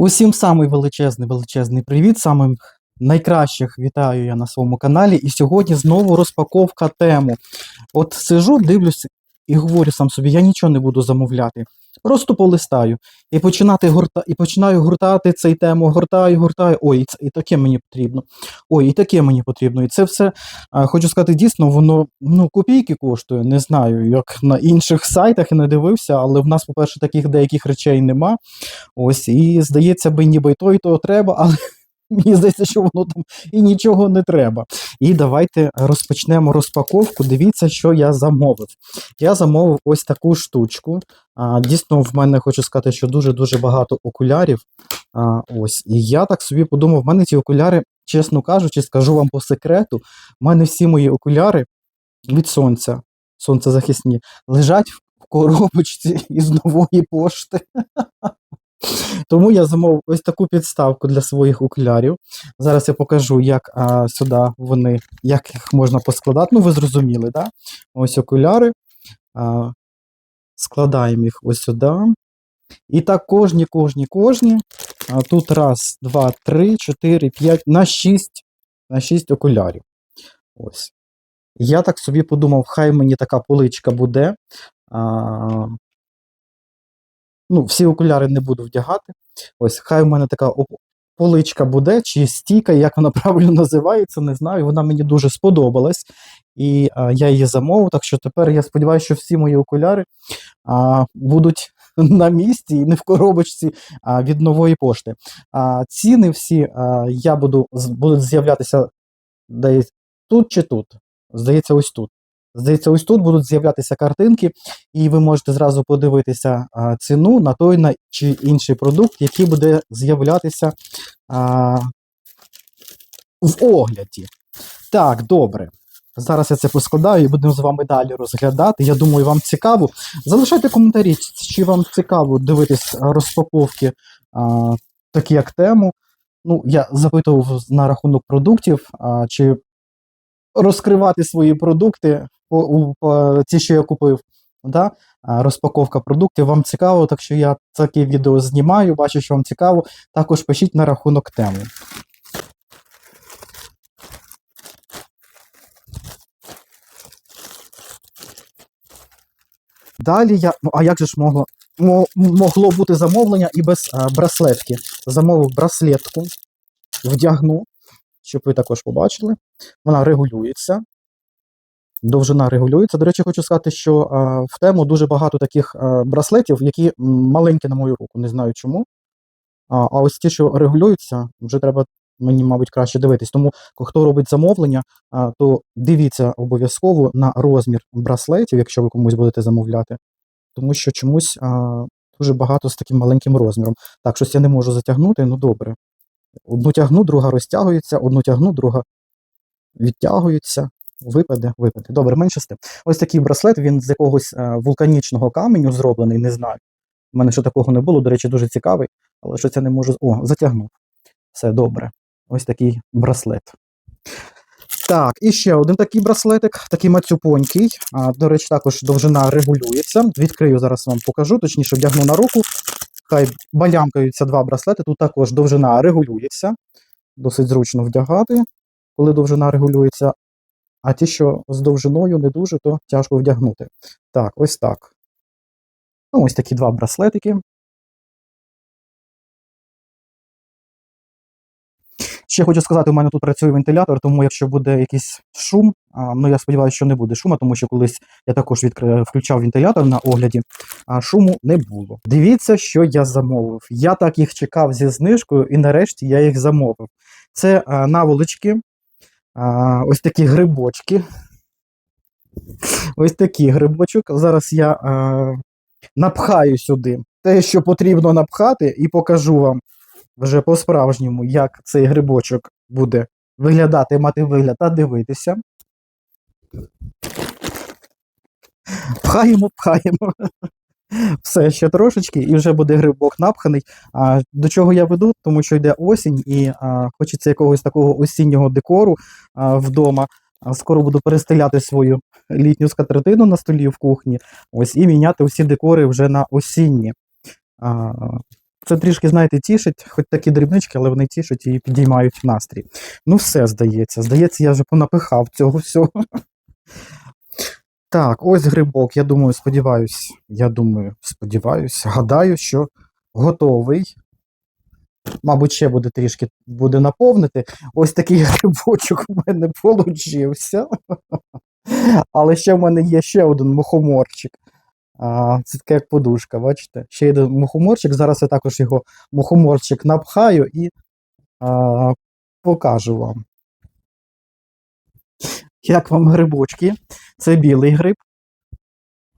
Усім самий величезний величезний привіт. Самим найкращих вітаю я на своєму каналі. І сьогодні знову розпаковка тему. От сижу, дивлюсь і говорю сам собі, я нічого не буду замовляти. Просто полистаю і починати гурта, і починаю гуртати цей тему, гуртаю, гуртаю. Ой, і, це, і таке мені потрібно. Ой, і таке мені потрібно. І це все, а, хочу сказати, дійсно, воно ну, копійки коштує. Не знаю, як на інших сайтах не дивився, але в нас, по-перше, таких деяких речей нема. Ось, і здається би, ніби і то, і то треба, але мені здається, що воно там і нічого не треба. І давайте розпочнемо розпаковку. Дивіться, що я замовив. Я замовив ось таку штучку. А, дійсно, в мене хочу сказати, що дуже-дуже багато окулярів. А, ось, і я так собі подумав, в мене ці окуляри, чесно кажучи, скажу вам по секрету, в мене всі мої окуляри від сонця, сонцезахисні, лежать в коробочці із нової пошти. Тому я замовив ось таку підставку для своїх окулярів. Зараз я покажу, як а, сюди вони, як їх можна поскладати. Ну, ви зрозуміли, так? Ось окуляри. А, складаємо їх ось сюди. І так кожні, кожні, кожні. А тут раз, два, три, чотири, п'ять, на шість, на шість окулярів. Ось. Я так собі подумав, хай мені така поличка буде. А, ну, всі окуляри не буду вдягати. Ось, хай в мене така поличка буде, чи стійка, як вона правильно називається, не знаю. Вона мені дуже сподобалась. І а, я її замовив. Так що тепер я сподіваюся, що всі мої окуляри а, будуть на місці і не в коробочці а, від нової пошти. А, ціни всі а, я буду будуть з'являтися десь тут чи тут. Здається, ось тут. Здається, ось тут будуть з'являтися картинки, і ви можете зразу подивитися ціну на той на чи інший продукт, який буде з'являтися в огляді. Так, добре. Зараз я це поскладаю і будемо з вами далі розглядати. Я думаю, вам цікаво. Залишайте коментарі, чи вам цікаво дивитись розпаковки, а, такі як тему. Ну, я запитував на рахунок продуктів, а, чи розкривати свої продукти, ті, що я купив. Да? Розпаковка продуктів. Вам цікаво, так що я таке відео знімаю, бачу, що вам цікаво. Також пишіть на рахунок теми. Далі я. Ну, а як же ж могло, могло бути замовлення і без а, браслетки? Замовив браслетку, вдягну, щоб ви також побачили. Вона регулюється. Довжина регулюється. До речі, хочу сказати, що а, в тему дуже багато таких а, браслетів, які маленькі на мою руку. Не знаю чому. А, а ось ті, що регулюються, вже треба мені, мабуть, краще дивитись. Тому хто робить замовлення, а, то дивіться обов'язково на розмір браслетів, якщо ви комусь будете замовляти. Тому що чомусь а, дуже багато з таким маленьким розміром. Так, щось я не можу затягнути, ну добре. Одну тягну, друга розтягується, одну тягну, друга відтягується. Випаде, випаде. Добре, менше з тим. Ось такий браслет, він з якогось е, вулканічного каменю зроблений, не знаю. У мене ще такого не було, до речі, дуже цікавий, але щось я не можу. О, затягнув. Все добре. Ось такий браслет. Так, і ще один такий браслетик, такий мацюпонький. До речі, також довжина регулюється. Відкрию зараз вам покажу, точніше, вдягну на руку. Хай балямкаються два браслети. Тут також довжина регулюється. Досить зручно вдягати, коли довжина регулюється. А ті, що з довжиною не дуже, то тяжко вдягнути. Так, ось так. Ну, ось такі два браслетики. Ще хочу сказати, у мене тут працює вентилятор, тому якщо буде якийсь шум, а, ну я сподіваюся, що не буде шуму, тому що колись я також відкри... включав вентилятор на огляді, а шуму не було. Дивіться, що я замовив. Я так їх чекав зі знижкою, і нарешті я їх замовив. Це а, наволочки, а, ось такі грибочки. Ось такий грибочок. Зараз я а, напхаю сюди те, що потрібно напхати, і покажу вам вже по-справжньому, як цей грибочок буде виглядати, мати вигляд та дивитися. Пхаємо, пхаємо. Все ще трошечки, і вже буде грибок напханий. А, до чого я веду? Тому що йде осінь, і а, хочеться якогось такого осіннього декору а, вдома. А, скоро буду перестеляти свою літню скатертину на столі в кухні. Ось і міняти усі декори вже на осінні. А, це трішки, знаєте, тішить, хоч такі дрібнички, але вони тішать і підіймають настрій. Ну, все здається. Здається, я вже понапихав цього всього. Так, ось грибок. Я думаю, сподіваюсь, я думаю, сподіваюсь, гадаю, що готовий. Мабуть, ще буде трішки буде наповнити. Ось такий грибочок у мене получився. Але ще в мене є ще один мухоморчик. А, це таке як подушка, бачите? Ще один мухоморчик. Зараз я також його мухоморчик напхаю і а, покажу вам. Як вам грибочки? Це білий гриб.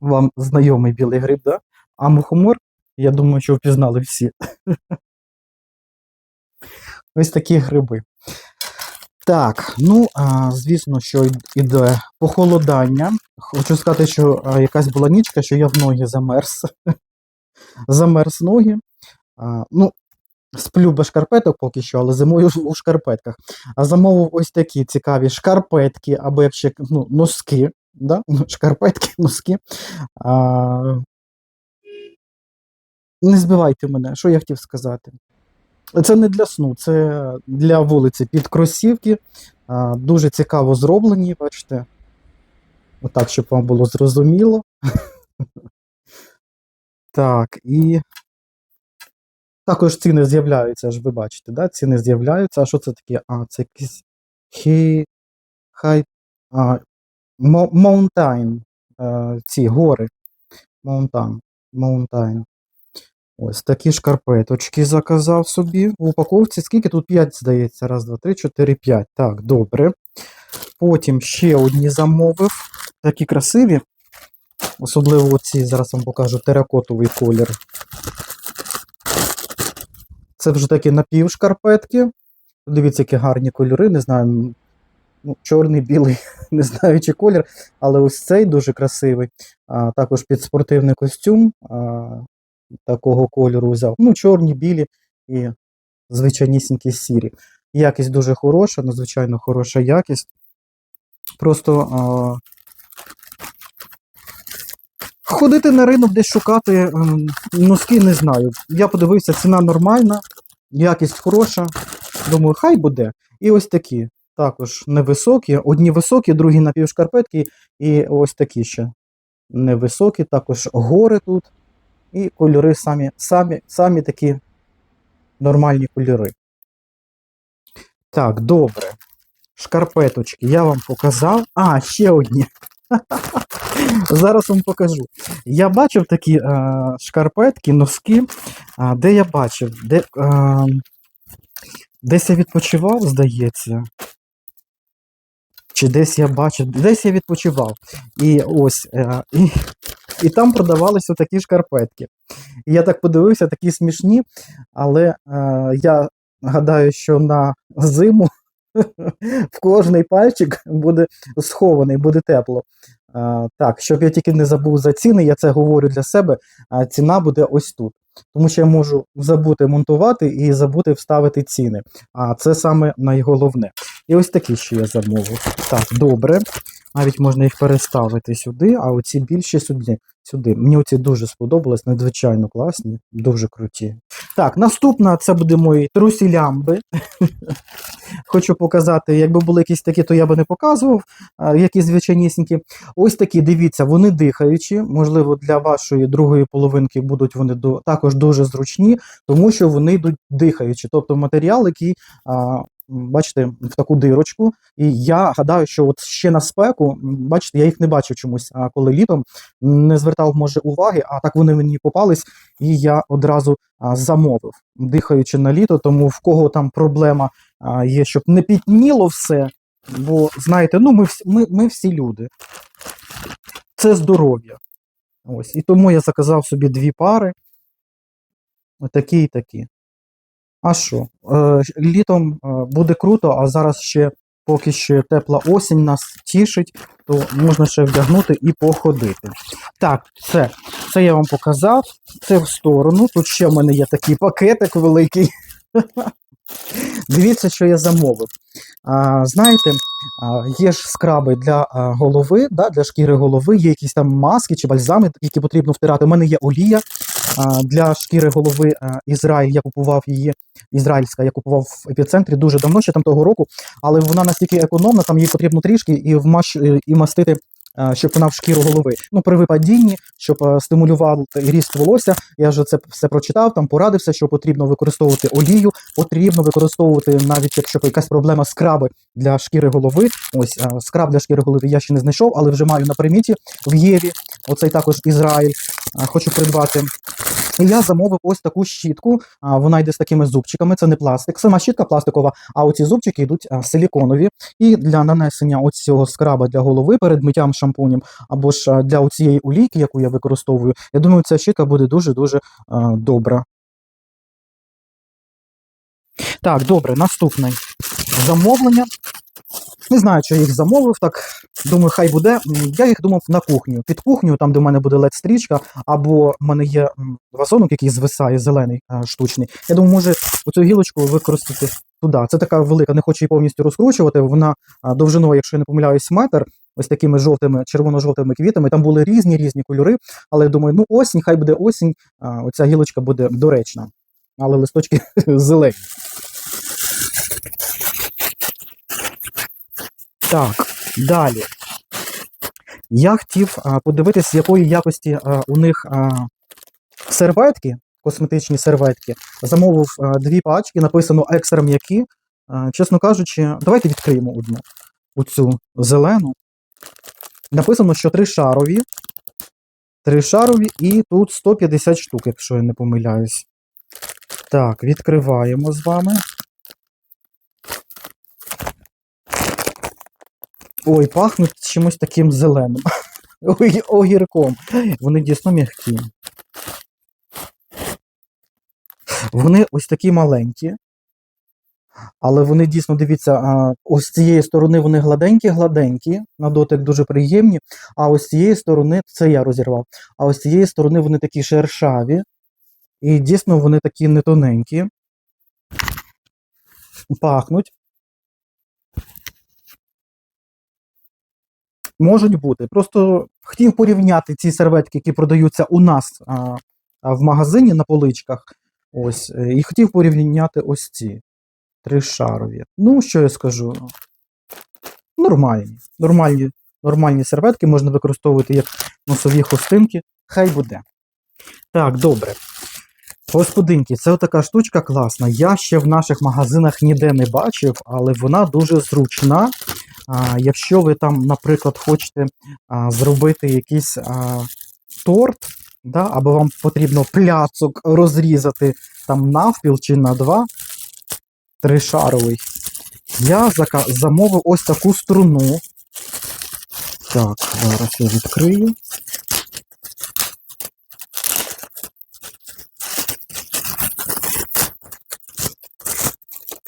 Вам знайомий білий гриб, да? А мухомор, я думаю, що впізнали всі. Ось такі гриби. Так, ну, звісно, що й- іде похолодання. Хочу сказати, що якась була нічка, що я в ноги замерз. замерз ноги. Ну, сплю без шкарпеток поки що, але зимою у шкарпетках. А замовив ось такі цікаві шкарпетки, або як ще ну, носки. Да? Шкарпетки, носки. А, не збивайте мене, що я хотів сказати. Це не для сну, це для вулиці під кросівки. Дуже цікаво зроблені, бачите. Отак, щоб вам було зрозуміло. Так, і також ціни з'являються, ж ви бачите, да? ціни з'являються. А що це таке? А, це якісь хі... хай... А, Mountain. е, Ці гори. Mountain. Mountain. Ось такі шкарпеточки заказав собі. В упаковці скільки тут 5, здається. Раз, два, три, чотири, п'ять. Так, добре. Потім ще одні замовив. Такі красиві. Особливо ці, зараз вам покажу теракотовий колір. Це вже такі напівшкарпетки. Дивіться, які гарні кольори. Не знаю, ну, чорний, білий, не знаю, чи колір, але ось цей дуже красивий. А, також під спортивний костюм. А, такого кольору взяв. Ну, чорні, білі і звичайнісінькі сірі. Якість дуже хороша, надзвичайно хороша якість. Просто а, ходити на ринок десь шукати носки не знаю. Я подивився, ціна нормальна, якість хороша. Думаю, хай буде. І ось такі. Також невисокі. Одні високі, другі напівшкарпетки, і ось такі ще невисокі, також гори тут. І кольори самі, самі, самі такі нормальні кольори. Так, добре. Шкарпеточки я вам показав. А, ще одні. Зараз вам покажу. Я бачив такі е, шкарпетки, носки. А, де я бачив? Де, е, десь я відпочивав, здається. Чи десь я бачив, десь я відпочивав. І ось. Е, і, і там продавалися такі шкарпетки. І я так подивився, такі смішні, але е, я гадаю, що на зиму в кожний пальчик буде схований, буде тепло. Е, так, щоб я тільки не забув за ціни, я це говорю для себе, а ціна буде ось тут. Тому що я можу забути монтувати і забути вставити ціни. А це саме найголовне. І ось такі ще я замовив. Так, добре. Навіть можна їх переставити сюди, а оці більші сюди. сюди. Мені оці дуже сподобалось, надзвичайно класні, дуже круті. Так, наступна це буде мої трусі лямби. Хочу показати, якби були якісь такі, то я би не показував, які звичайнісінькі. Ось такі, дивіться, вони дихаючі. Можливо, для вашої другої половинки будуть вони також дуже зручні, тому що вони йдуть дихаючі. Тобто матеріал, який. Бачите, в таку дирочку. І я гадаю, що от ще на спеку, бачите, я їх не бачив чомусь, коли літом не звертав, може, уваги, а так вони мені попались, і я одразу замовив, дихаючи на літо, тому в кого там проблема є, щоб не підніло все. Бо, знаєте, ну ми, всі- ми, ми всі люди. Це здоров'я. Ось. І тому я заказав собі дві пари. Отакі і такі. А що? Е, літом е, буде круто, а зараз ще поки ще тепла осінь нас тішить, то можна ще вдягнути і походити. Так, це, це я вам показав. Це в сторону. Тут ще в мене є такий пакетик великий. Дивіться, що я замовив. А, знаєте, а, є ж скраби для а, голови, да, для шкіри голови, є якісь там маски чи бальзами, які потрібно втирати. У мене є олія. Для шкіри голови Ізраїль. Я купував її ізраїльська, я купував в епіцентрі дуже давно, ще там того року, але вона настільки економна, там їй потрібно трішки і вмаш е, і мастити. Щоб вона в шкіру голови. Ну, при випадінні, щоб е, стимулювати ріст волосся. Я вже це все прочитав, там порадився, що потрібно використовувати олію, потрібно використовувати, навіть якщо якась проблема скраби для шкіри голови. Ось скраб для шкіри голови я ще не знайшов, але вже маю на приміті в Єві. Оцей також Ізраїль. е, Хочу придбати. І я замовив ось таку щітку. Вона йде з такими зубчиками. Це не пластик. Сама щітка пластикова, а оці зубчики йдуть силіконові. І для нанесення ось цього скраба для голови перед миттям шампунем, або ж для цієї олійки, яку я використовую, я думаю, ця щітка буде дуже дуже добра. Так, добре, наступне замовлення. Не знаю, чи я їх замовив, так думаю, хай буде. Я їх думав на кухню. Під кухню, там, де в мене буде LED-стрічка, або в мене є вазонок, який звисає, зелений, е, штучний. Я думаю, може оцю гілочку використати туди. Це така велика, не хочу її повністю розкручувати. Вона довжиною, якщо я не помиляюсь, метр. Ось такими жовтими, червоно-жовтими квітами. Там були різні різні кольори, але я думаю, ну осінь, хай буде осінь, оця гілочка буде доречна. Але листочки зелені. Так, далі. Я хотів подивитися, якої якості у них серветки, косметичні серветки. Замовив дві пачки, написано екстра м'які. Чесно кажучи, давайте відкриємо одну. Оцю зелену. Написано, що три шарові. Три шарові і тут 150 штук, якщо я не помиляюсь. Так, відкриваємо з вами. Ой, пахнуть чимось таким зеленим. Ой, огірком. Вони дійсно м'які. Вони ось такі маленькі. Але вони дійсно, дивіться, ось з цієї сторони вони гладенькі-гладенькі, на дотик дуже приємні. А ось з цієї сторони, це я розірвав, а ось з цієї сторони вони такі шершаві. І дійсно вони такі не тоненькі. Пахнуть. Можуть бути. Просто хотів порівняти ці серветки, які продаються у нас а, а, в магазині на поличках. Ось, е, і хотів порівняти ось ці тришарові. Ну, що я скажу? Нормальні. Нормальні, нормальні серветки можна використовувати як носові хустинки. Хай буде. Так, добре. Господинки, це така штучка класна. Я ще в наших магазинах ніде не бачив, але вона дуже зручна. Якщо ви там, наприклад, хочете а, зробити якийсь а, торт, да, або вам потрібно пляцок розрізати там навпіл чи на два, тришаровий, я замовив ось таку струну. Так, зараз я відкрию.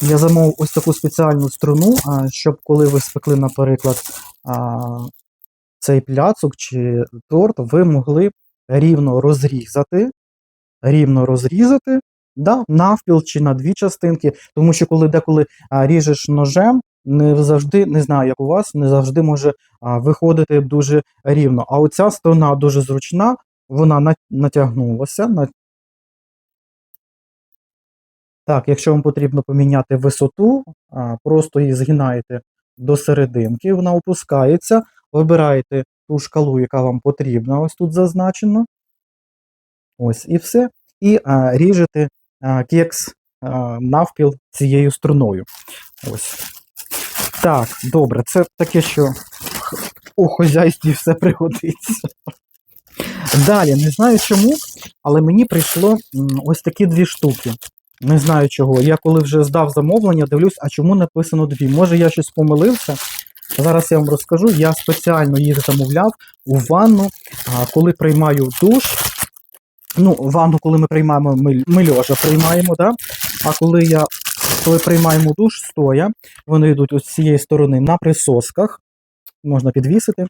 Я замовив ось таку спеціальну струну, щоб коли ви спекли, наприклад, цей пляцок чи торт, ви могли рівно розрізати, рівно розрізати, да, навпіл чи на дві частинки, тому що коли деколи ріжеш ножем, не завжди, не знаю, як у вас, не завжди може виходити дуже рівно. А оця сторона дуже зручна, вона натягнулася, на, так, якщо вам потрібно поміняти висоту, просто її згинаєте до серединки, вона опускається, вибираєте ту шкалу, яка вам потрібна, ось тут зазначено. Ось і все. І а, ріжете а, кекс а, навпіл цією струною. Ось. Так, добре, це таке, що у хозяйстві все пригодиться. Далі, не знаю чому, але мені прийшло ось такі дві штуки. Не знаю чого. Я коли вже здав замовлення, дивлюсь, а чому написано дві. Може я щось помилився. Зараз я вам розкажу. Я спеціально їх замовляв у ванну, коли приймаю душ. Ну, ванну, коли ми приймаємо, ми, ми льожа приймаємо, да? а коли я коли приймаємо душ стоя, вони йдуть ось з цієї сторони на присосках. Можна підвісити.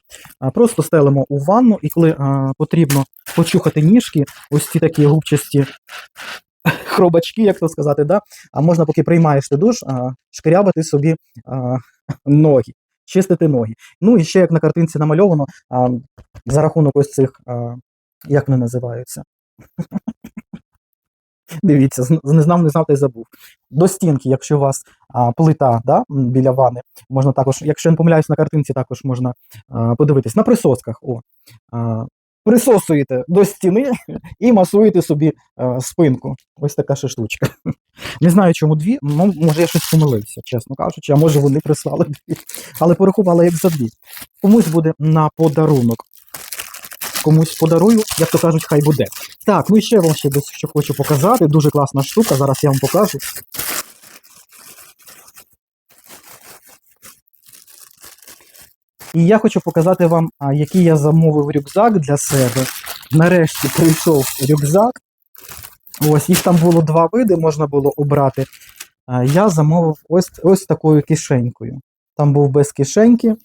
Просто стелимо у ванну, і коли а, потрібно почухати ніжки, ось ці такі губчасті хробачки, як то сказати, да? а можна, поки приймаєш ти душ, шкрябати собі ноги, чистити ноги. Ну і ще як на картинці намальовано, за рахунок ось цих, як вони називаються? Дивіться, не знав, не знав та й забув. До стінки, якщо у вас а, плита да, біля ванни, можна також, якщо я не помиляюсь на картинці, також можна а, подивитись. На присосках. О, а, присосуєте до стіни і масуєте собі а, спинку. Ось така ще штучка. Не знаю, чому дві. мо- Може, я щось помилився, чесно кажучи, а може вони прислали дві. Але порахувала як за дві. Комусь буде на подарунок. Комусь подарую, як то кажуть, хай буде. Так, ну і ще вам ще дещо хочу показати. Дуже класна штука. Зараз я вам покажу. І я хочу показати вам, який я замовив рюкзак для себе. Нарешті прийшов рюкзак. Ось їх там було два види, можна було обрати. Я замовив ось, ось такою кишенькою. Там був без кишеньки.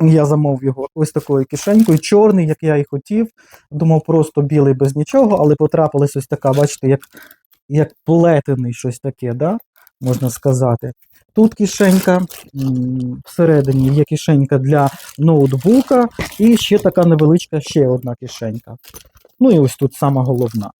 Я замовив його ось такою кишенькою, чорний, як я і хотів. Думав, просто білий без нічого, але потрапилась ось така, бачите, як, як плетений щось таке, да? можна сказати. Тут кишенька, всередині є кишенька для ноутбука, і ще така невеличка ще одна кишенька. Ну і ось тут сама головна.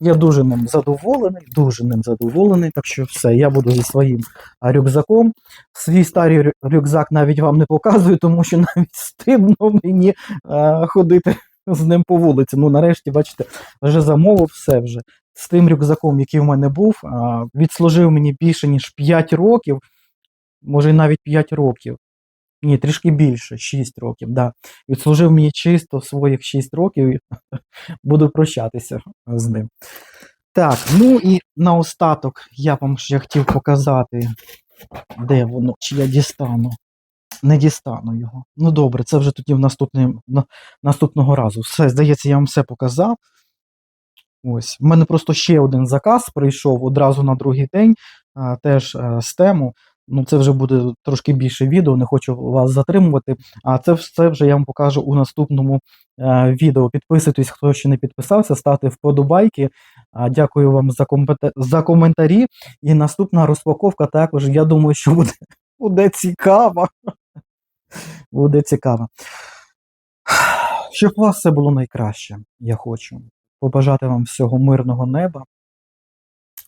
Я дуже ним задоволений, дуже ним задоволений, так що все, я буду зі своїм рюкзаком. Свій старий рюкзак навіть вам не показую, тому що навіть стидно мені а, ходити з ним по вулиці. Ну, нарешті, бачите, вже замовив все вже. З тим рюкзаком, який в мене був, відслужив мені більше, ніж 5 років, може навіть 5 років. Ні, трішки більше, 6 років, да. Відслужив мені чисто своїх 6 років буду прощатися з ним. Так, ну і наостаток я вам ще хотів показати, де воно, чи я дістану. Не дістану його. Ну добре, це вже тоді в наступним, на, наступного разу. Все, здається, я вам все показав. Ось. У мене просто ще один заказ прийшов одразу на другий день, а, теж а, з тему. Ну, це вже буде трошки більше відео, не хочу вас затримувати. А це все вже я вам покажу у наступному е, відео. Підписуйтесь, хто ще не підписався, ставте вподобайки. А, дякую вам за, компете- за коментарі. І наступна розпаковка також, я думаю, що буде, буде цікава. Буде цікаво. Щоб у вас все було найкраще, я хочу побажати вам всього мирного неба,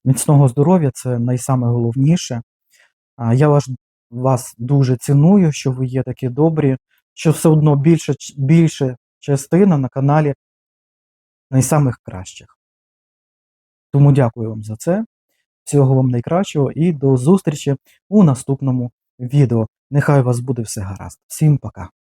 міцного здоров'я це найсаме головніше. Я вас, вас дуже ціную, що ви є такі добрі, що все одно більше, більше частина на каналі найсамих кращих. Тому дякую вам за це. Всього вам найкращого і до зустрічі у наступному відео. Нехай у вас буде все гаразд. Всім пока.